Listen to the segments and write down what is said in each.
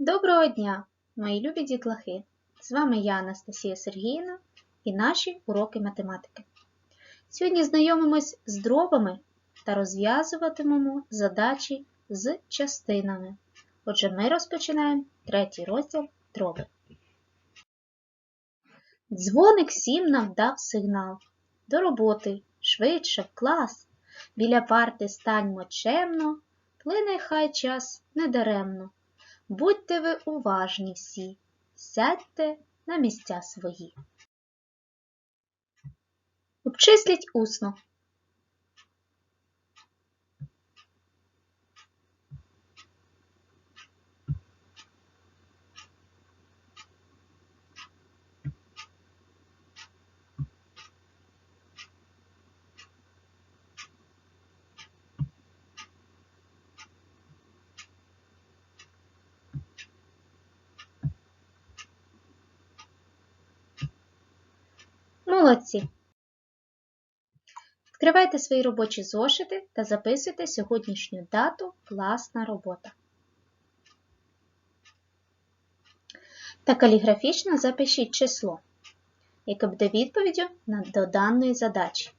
Доброго дня, мої любі дітлахи! З вами я, Анастасія Сергіївна, і наші уроки математики. Сьогодні знайомимось з дробами та розв'язуватимемо задачі з частинами. Отже, ми розпочинаємо третій розділ дроби. Дзвоник сім нам дав сигнал. До роботи, швидше, в клас. Біля парти станьмо чемно, плине хай час недаремно. Будьте ви уважні всі, сядьте на місця свої. Обчисліть усно. Молодці! Відкривайте свої робочі зошити та записуйте сьогоднішню дату класна робота. Та каліграфічно запишіть число, яке буде відповіддю до даної задачі.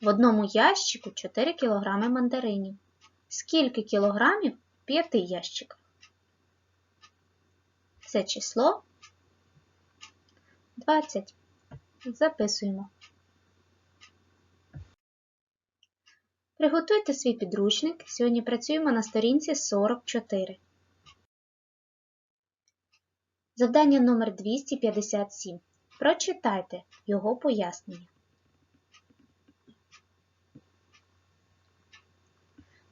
В одному ящику 4 кг мандаринів. Скільки кілограмів в 5 ящиках? Це число 20. Записуємо. Приготуйте свій підручник. Сьогодні працюємо на сторінці 44. Завдання номер 257. Прочитайте його пояснення.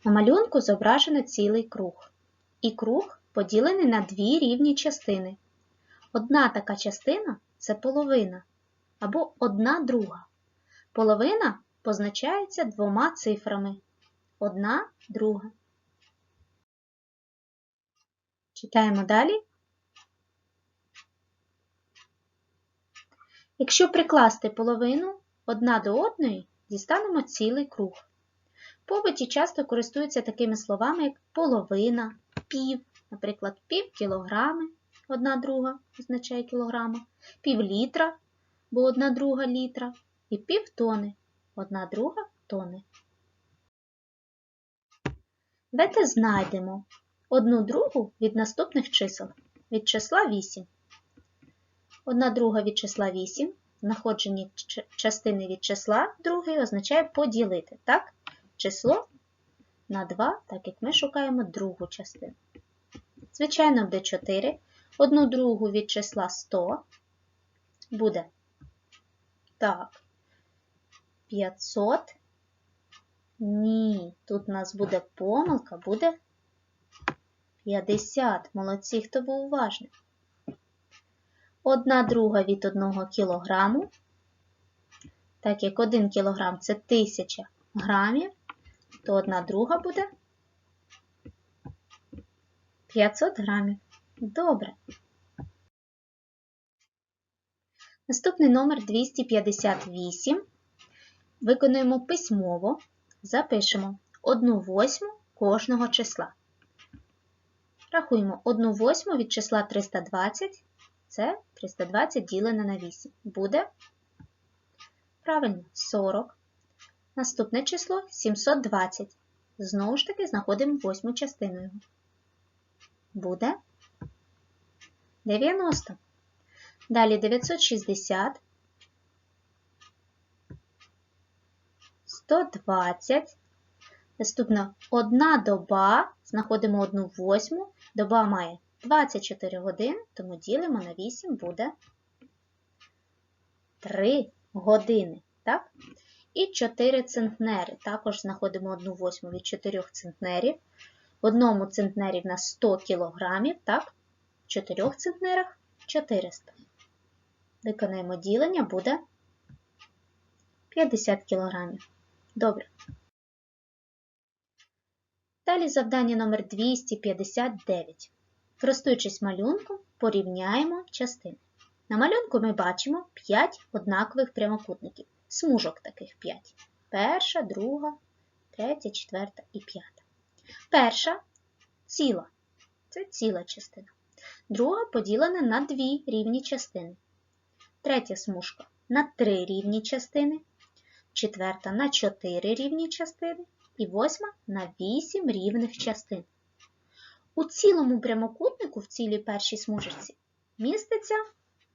На малюнку зображено цілий круг. І круг поділений на дві рівні частини. Одна така частина це половина або одна друга. Половина позначається двома цифрами. Одна друга. Читаємо далі. Якщо прикласти половину одна до одної, дістанемо цілий круг. В часто користуються такими словами, як половина, пів, наприклад, пів кілограми, одна друга означає кілограма, пів літра, бо одна друга літра, і пів тони, одна друга тони. Давайте знайдемо одну другу від наступних чисел від числа 8. Одна друга від числа 8, знаходження частини від числа другої означає поділити, так? Число на 2, так як ми шукаємо другу частину. Звичайно, буде 4. Одну другу від числа 100 буде так. 500. Ні, тут у нас буде помилка, буде 50. Молодці, хто був уважний. Одна друга від 1 кілограму. Так як 1 кілограм це 1000 грамів, то одна друга буде 500 грамів. Добре. Наступний номер 258. Виконуємо письмово. Запишемо 1 восьму кожного числа. Рахуємо 1 восьму від числа 320. Це 320 ділене на 8. Буде правильно 40. Наступне число 720. Знову ж таки знаходимо восьму частину його. Буде 90. Далі 960, 120. Наступна одна доба, знаходимо одну восьму. Доба має 24 години, тому ділимо на 8 буде 3 години. Так? І 4 центнери. Також знаходимо одну восьму від 4 центнерів. В одному центнері в нас 100 кілограмів, так? В 4 центнерах 400. Виконаємо ділення, буде 50 кг. Добре. Далі завдання номер 259. Користуючись малюнком, порівняємо частини. На малюнку ми бачимо 5 однакових прямокутників. Смужок таких 5. Перша, друга, третя, четверта і п'ята. Перша ціла. Це ціла частина. Друга поділена на дві рівні частини. Третя смужка на три рівні частини. Четверта на чотири рівні частини. І восьма на вісім рівних частин. У цілому прямокутнику в цілій першій смужечці міститься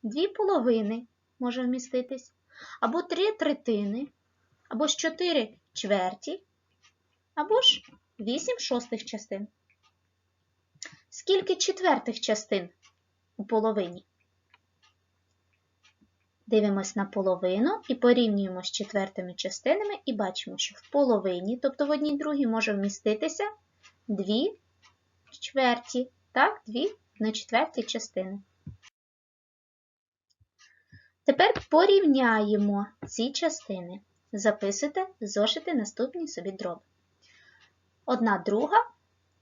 дві половини може вміститись, або три третини, або ж чотири чверті, або ж вісім шостих частин. Скільки четвертих частин у половині? Дивимось на половину і порівнюємо з четвертими частинами і бачимо, що в половині, тобто в одній другій, може вміститися дві чверті, так, дві на четверті частини. Тепер порівняємо ці частини. Записуйте, зошити наступні собі дроби. Одна друга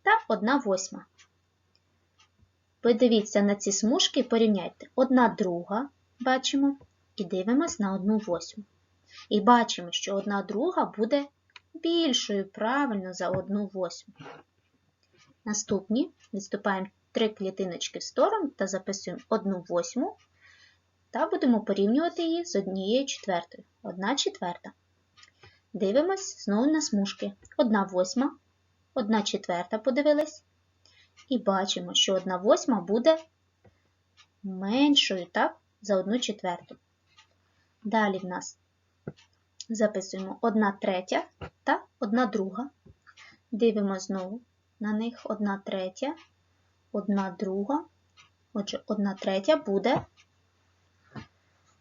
та одна восьма. Подивіться на ці смужки і порівняйте. Одна друга, бачимо, і дивимось на одну восьму. І бачимо, що одна друга буде більшою правильно за одну восьму. Наступні відступаємо три клітиночки в сторону та записуємо одну восьму та будемо порівнювати її з однією четвертою. Одна четверта. Дивимось знову на смужки. Одна восьма, одна четверта подивились. І бачимо, що одна восьма буде меншою так, за одну четверту. Далі в нас записуємо одна третя та одна друга. Дивимося знову на них одна третя, одна друга. Отже, одна третя буде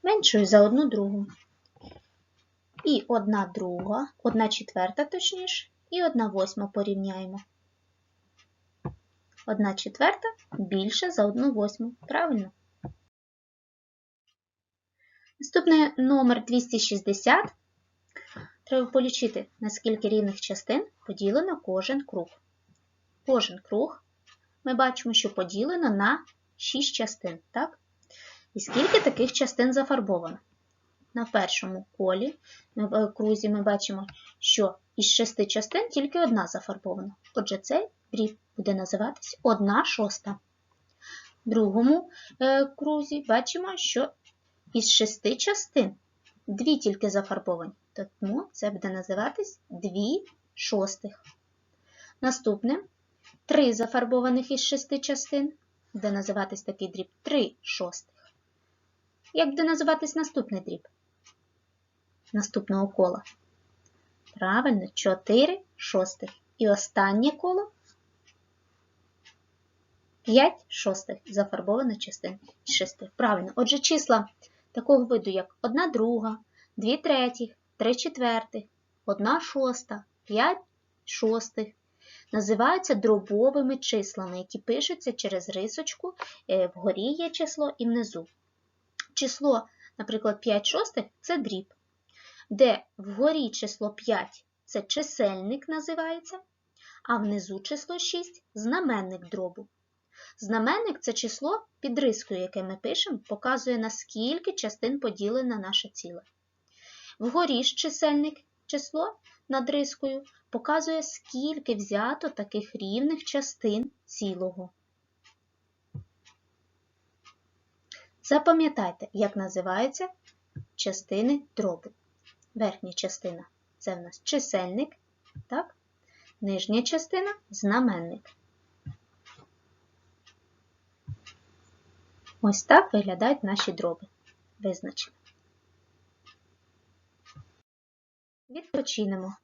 меншою за одну другу. І одна друга, одна четверта, точніше, і одна восьма порівняємо. Одна четверта більше за одну восьму. Правильно? Наступний номер 260. Треба полічити, на скільки рівних частин поділено кожен круг. Кожен круг ми бачимо, що поділено на 6 частин. так? І скільки таких частин зафарбовано? На першому колі в крузі ми бачимо, що із шести частин тільки одна зафарбована. Отже, цей дріб буде називатись 1 шоста. В другому е, крузі бачимо, що із шести частин дві тільки зафарбовані, тому це буде називатись 2 шостих. Наступне три зафарбованих із шести частин буде називатись такий дріб 3 шостих. Як буде називатись наступний дріб? Наступного кола. Правильно, 4 шостих. І останнє коло 5 шостих зафарбована частин з 6. Правильно. Отже, числа такого виду, як 1 друга, 2 третіх, 3 четвертих, 1 шоста, 5 шостих, називаються дробовими числами, які пишуться через рисочку, е, вгорі є число і внизу. Число, наприклад, 5 шостих це дріб, де вгорі число 5 це чисельник називається, а внизу число 6 знаменник дробу. Знаменник це число під рискою, яке ми пишемо, показує, наскільки частин поділена наше ціле. Вгорі ж чисельник число над рискою показує, скільки взято таких рівних частин цілого. Запам'ятайте, як називаються частини дробу. Верхня частина це в нас чисельник, так? нижня частина знаменник. Ось так виглядають наші дроби. Визначені. Відпочинемо.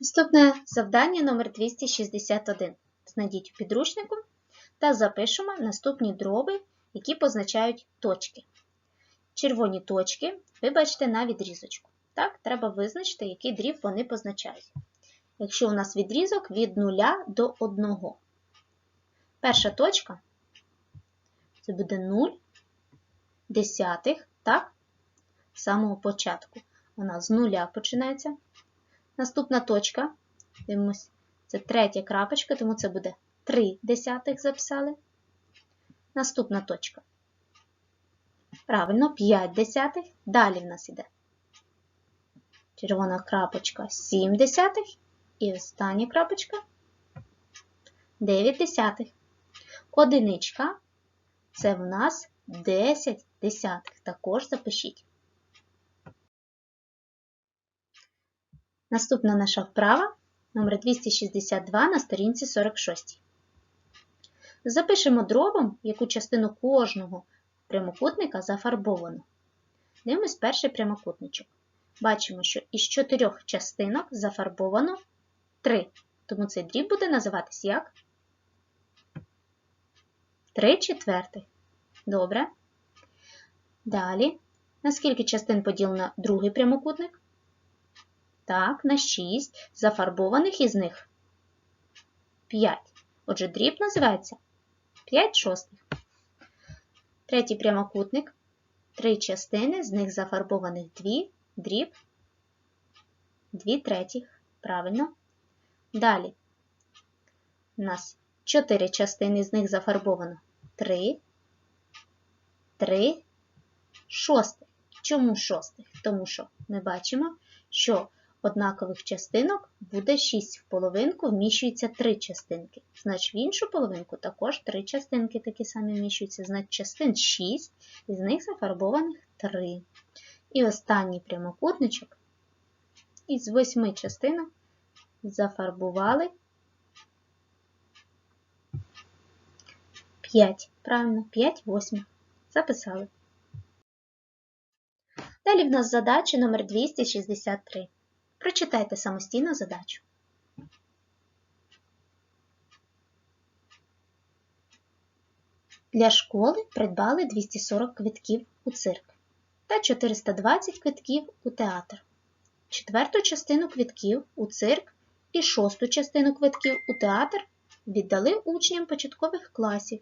Наступне завдання номер 261. Знайдіть у підручнику та запишемо наступні дроби, які позначають точки. Червоні точки ви бачите на відрізочку. Так, треба визначити, який дріб вони позначають. Якщо у нас відрізок від 0 до 1. Перша точка це буде 0 десятих, так? З самого початку. Вона з нуля починається. Наступна точка, дивимось, це третя крапочка, тому це буде 3 десятих записали. Наступна точка. Правильно, 5 десятих. Далі в нас іде червона крапочка 7 десятих. І остання крапочка 9 десятих. Одиничка це в нас 10 десятих. Також запишіть. Наступна наша вправа номер 262 на сторінці 46. Запишемо дробом, яку частину кожного прямокутника зафарбовано. Дивимось перший прямокутничок. Бачимо, що із чотирьох частинок зафарбовано 3. Тому цей дріб буде називатись як 3 четвертих. Добре. Далі. На скільки частин поділено другий прямокутник? Так, на 6. Зафарбованих із них 5. Отже, дріб називається 5 шостих. Третій прямокутник. Три частини, з них зафарбованих 2, дріб 2 третіх. Правильно. Далі у нас 4 частини, з них зафарбовано 3, 3 шостих. Чому шостих? Тому що ми бачимо, що однакових частинок буде 6 в половинку, вміщується 3 частинки. Значить, в іншу половинку також 3 частинки такі самі вміщуються. Значить, частин 6, із них зафарбованих 3. І останній прямокутничок із 8 частинок зафарбували 5. Правильно, 5 восьмих. Записали. Далі в нас задача номер 263. Прочитайте самостійно задачу. Для школи придбали 240 квитків у цирк та 420 квитків у театр. Четверту частину квитків у цирк і шосту частину квитків у театр віддали учням початкових класів.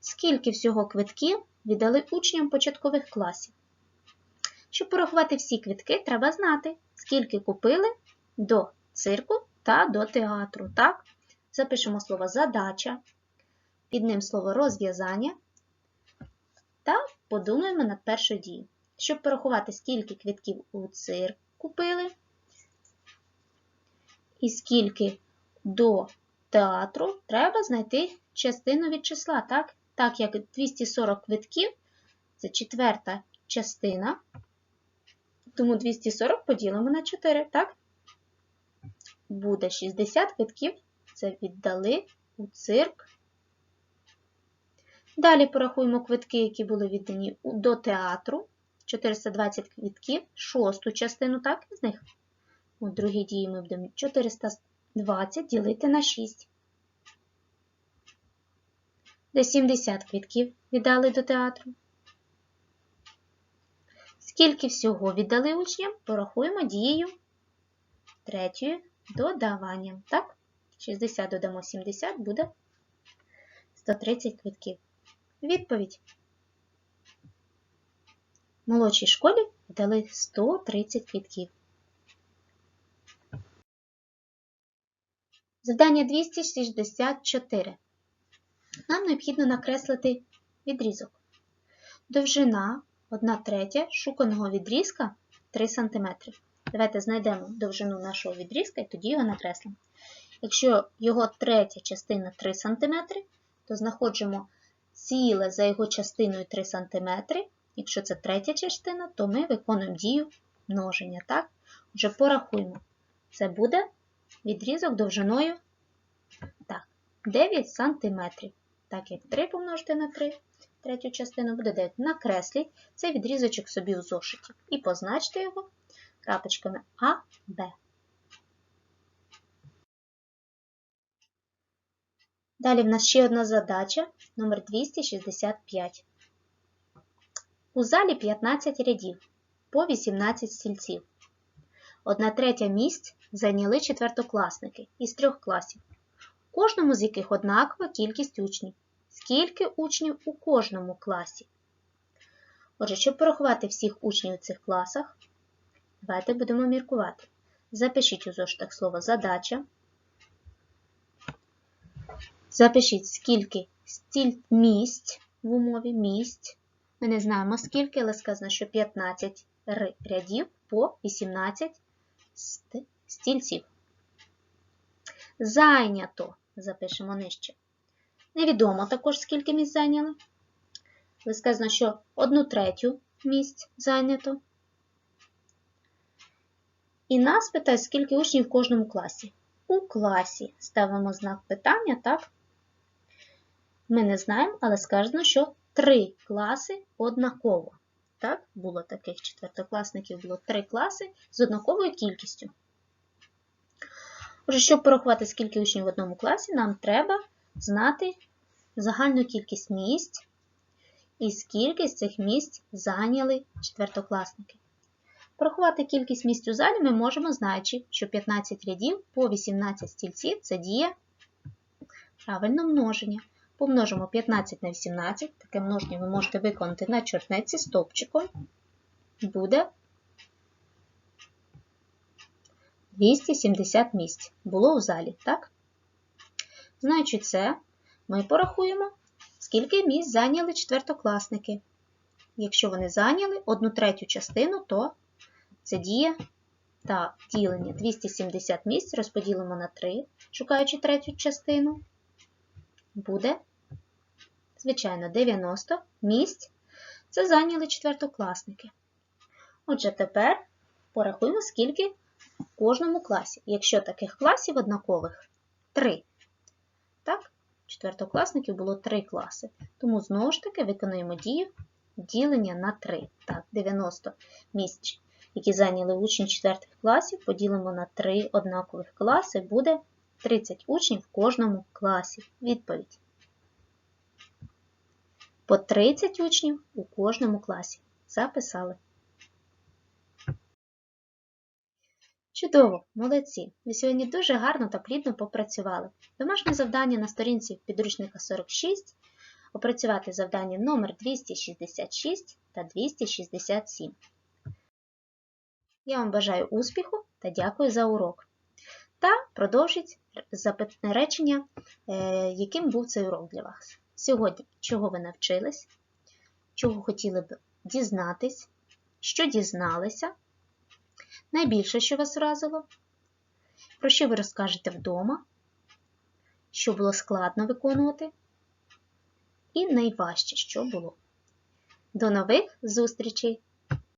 Скільки всього квитків віддали учням початкових класів? Щоб порахувати всі квитки, треба знати, скільки купили до цирку та до театру. Так? Запишемо слово задача, під ним слово розв'язання та подумаємо над першою дією. Щоб порахувати, скільки квитків у цирк купили, і скільки до театру, треба знайти частину від числа. Так, так як 240 квитків це четверта частина. Тому 240 поділимо на 4, так? Буде 60 квитків, це віддали у цирк. Далі порахуємо квитки, які були віддані до театру. 420 квитків, шосту частину, так, з них. У другій дії ми будемо 420 ділити на 6. Де 70 квитків віддали до театру. Скільки всього віддали учням, порахуємо дією третьою додаванням. Так? 60 додамо 70 буде 130 квитків. Відповідь. Молодшій школі віддали 130 квитків. Завдання 264. Нам необхідно накреслити відрізок. Довжина 1 третя шуканого відрізка 3 см. Давайте знайдемо довжину нашого відрізка і тоді його накреслимо. Якщо його третя частина 3 см, то знаходимо ціле за його частиною 3 см. Якщо це третя частина, то ми виконуємо дію множення. Так? Вже порахуємо. Це буде відрізок довжиною так, 9 см. Так як 3 помножити на 3, третю частину буде дають. Накресліть цей відрізочок собі у зошиті. І позначте його крапочками А, Б. Далі в нас ще одна задача номер 265. У залі 15 рядів по 18 стільців. Одна третя місць зайняли четвертокласники із трьох класів, кожному з яких однакова кількість учнів. Скільки учнів у кожному класі? Отже, щоб порахувати всіх учнів у цих класах, давайте будемо міркувати. Запишіть у зошитах слово задача. Запишіть, скільки стіль місць в умові місць. Ми не знаємо скільки, але сказано, що 15 рядів по 18 стільців. Зайнято, запишемо нижче. Невідомо також, скільки місць зайняли. Але сказано, що одну третю місць зайнято. І нас питають, скільки учнів в кожному класі. У класі ставимо знак питання, так? Ми не знаємо, але сказано, що три класи однаково. Так, було таких четвертокласників, було три класи з однаковою кількістю. Отже, щоб порахувати, скільки учнів в одному класі, нам треба знати загальну кількість місць і скільки з цих місць зайняли четвертокласники. Порахувати кількість місць у залі ми можемо, знаючи, що 15 рядів по 18 стільців це діє правильно множення. Помножимо 15 на 18, таке множення ви можете виконати на чорнеці стовпчиком. Буде 270 місць. Було у залі, так? Знаючи це, ми порахуємо, скільки місць зайняли четвертокласники. Якщо вони зайняли одну третю частину, то це діє та ділення 270 місць розподілимо на 3, шукаючи третю частину, буде, звичайно, 90 місць. Це зайняли четвертокласники. Отже, тепер порахуємо, скільки в кожному класі. Якщо таких класів однакових 3. Так, четвертокласників було 3 класи. Тому знову ж таки виконуємо дію ділення на 3. Так, 90 місць які зайняли учні 4 класів, поділимо на 3 однакових класи, буде 30 учнів в кожному класі. Відповідь. По 30 учнів у кожному класі. Записали. Чудово, молодці! Ви сьогодні дуже гарно та плідно попрацювали. Домашнє завдання на сторінці підручника 46. Опрацювати завдання номер 266 та 267. Я вам бажаю успіху та дякую за урок. Та продовжіть речення, е, яким був цей урок для вас. Сьогодні, чого ви навчились, чого хотіли б дізнатись, що дізналися, найбільше, що вас вразило, про що ви розкажете вдома, що було складно виконувати, і найважче, що було. До нових зустрічей!